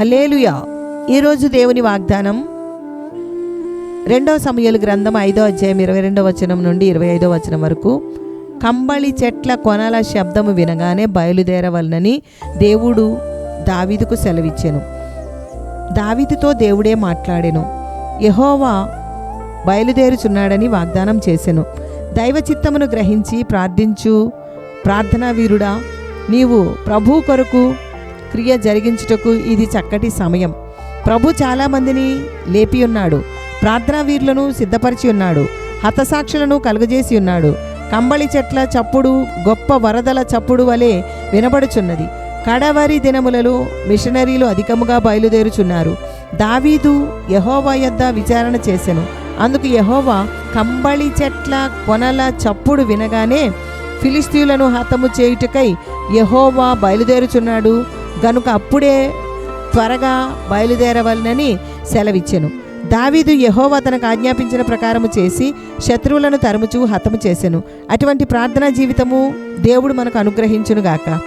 Hallelujah ఈరోజు దేవుని వాగ్దానం. రెండవ సమయాలు గ్రంథం ఐదో అధ్యాయం ఇరవై రెండవ వచనం నుండి ఇరవై ఐదో వచనం వరకు. కంబళి చెట్ల కొనల శబ్దము వినగానే బయలుదేరవలనని దేవుడు దావీదుకు సెలవిచ్చాను. దావీదుతో దేవుడే మాట్లాడెను. యహోవా బయలుదేరుచున్నాడని వాగ్దానం చేశాను దైవ చిత్తమును గ్రహించి ప్రార్థించు. ప్రార్థనా వీరుడా నీవు ప్రభు కొరకు క్రియ జరిగించుటకు ఇది చక్కటి సమయం. ప్రభు చాలామందిని లేపి ఉన్నాడు. ప్రార్థనా వీరులను సిద్ధపరిచి ఉన్నాడు. హతసాక్షులను కలుగజేసి ఉన్నాడు. కంబళి చెట్ల చప్పుడు గొప్ప వరదల చప్పుడు వలె వినబడుచున్నది. కడవరి దినములలో మిషనరీలు అధికముగా బయలుదేరుచున్నారు. దావీదు యహోవా యొద్ద విచారణ చేసెను. అందుకు యహోవా కంబళి చెట్ల కొనల చప్పుడు వినగానే ఫిలిస్తీయులను హతము చేయుటకై యహోవా బయలుదేరుచున్నాడు. గనుక అప్పుడే త్వరగా బయలుదేరవలనని సెలవిచ్చెను. దావీదు యహోవా తనకు ఆజ్ఞాపించిన ప్రకారము చేసి శత్రువులను తరుముచు హతము చేసెను. అటువంటి ప్రార్థనా జీవితము దేవుడు మనకు అనుగ్రహించునుగాక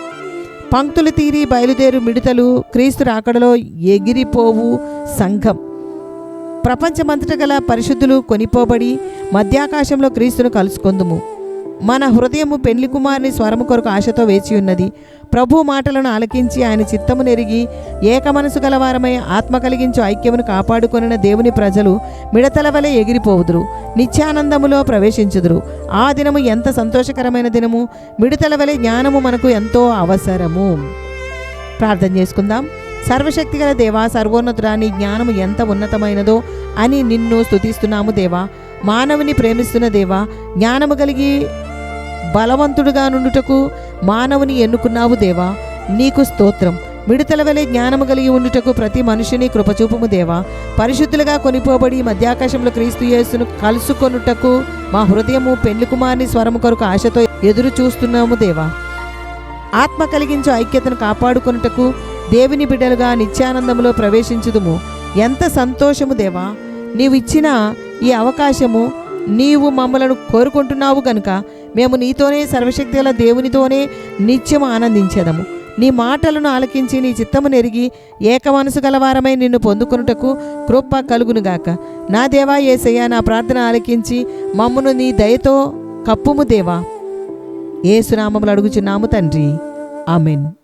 పంక్తులు తీరి బయలుదేరు మిడతలు క్రీస్తు రాకడలో ఎగిరిపోవు సంఘం. ప్రపంచమంతట గల పరిశుద్ధులు కొనిపోబడి మధ్యాకాశంలో క్రీస్తును కలుసుకొందుము. మన హృదయము పెళ్ళి కుమారుని స్వరము కొరకు ఆశతో వేచి ఉన్నది. ప్రభు మాటలను ఆలకించి ఆయన చిత్తము నెరిగి ఏక మనసు గలవారమై ఆత్మ కలిగించు ఐక్యమును కాపాడుకొనిన దేవుని ప్రజలు మిడతల వలె ఎగిరిపోవుదురు. నిత్యానందములో ప్రవేశించుదురు. ఆ దినము ఎంత సంతోషకరమైన దినము. మిడతల వలె జ్ఞానము మనకు ఎంతో అవసరము. ప్రార్థన చేసుకుందాం. సర్వశక్తిగల దేవా సర్వోన్నతుడా నీ జ్ఞానము ఎంత ఉన్నతమైనదో అని నిన్ను స్తుతిస్తున్నాము దేవా. మానవుని ప్రేమిస్తున్న దేవా జ్ఞానము కలిగి బలవంతుడుగా నుండుటకు మానవుని ఎన్నుకున్నావు దేవా. నీకు స్తోత్రం. మిడతల వలె జ్ఞానము కలిగి ఉండుటకు ప్రతి మనుషుని కృపచూపుము దేవా. పరిశుద్ధులుగా కొనిపోబడి మధ్యాకాశంలో క్రీస్తు యేసును కలుసుకొనుటకు మా హృదయము పెళ్ళి కుమారుని స్వరము కొరకు ఆశతో ఎదురు చూస్తున్నాము దేవా. ఆత్మ కలిగించు ఐక్యతను కాపాడుకొనుటకు దేవుని బిడ్డలుగా నిత్యానందములో ప్రవేశించుదుము. ఎంత సంతోషము దేవా. నీవు ఇచ్చిన ఈ అవకాశము నీవు మమ్మలను కోరుకుంటున్నావు గనుక మేము నీతోనే సర్వశక్తి గల దేవునితోనే నిత్యం ఆనందించేదము. నీ మాటలను ఆలకించి నీ చిత్తము నెరిగి ఏక మనసు గలవారమై నిన్ను పొందుకొనుటకు కృప కలుగునుగాక. నా దేవా ఏసయ్య నా ప్రార్థన ఆలకించి మమ్మను నీ దయతో కప్పుము దేవా. ఏసునామములు అడుగుచున్నాము తండ్రి. ఆమెన్.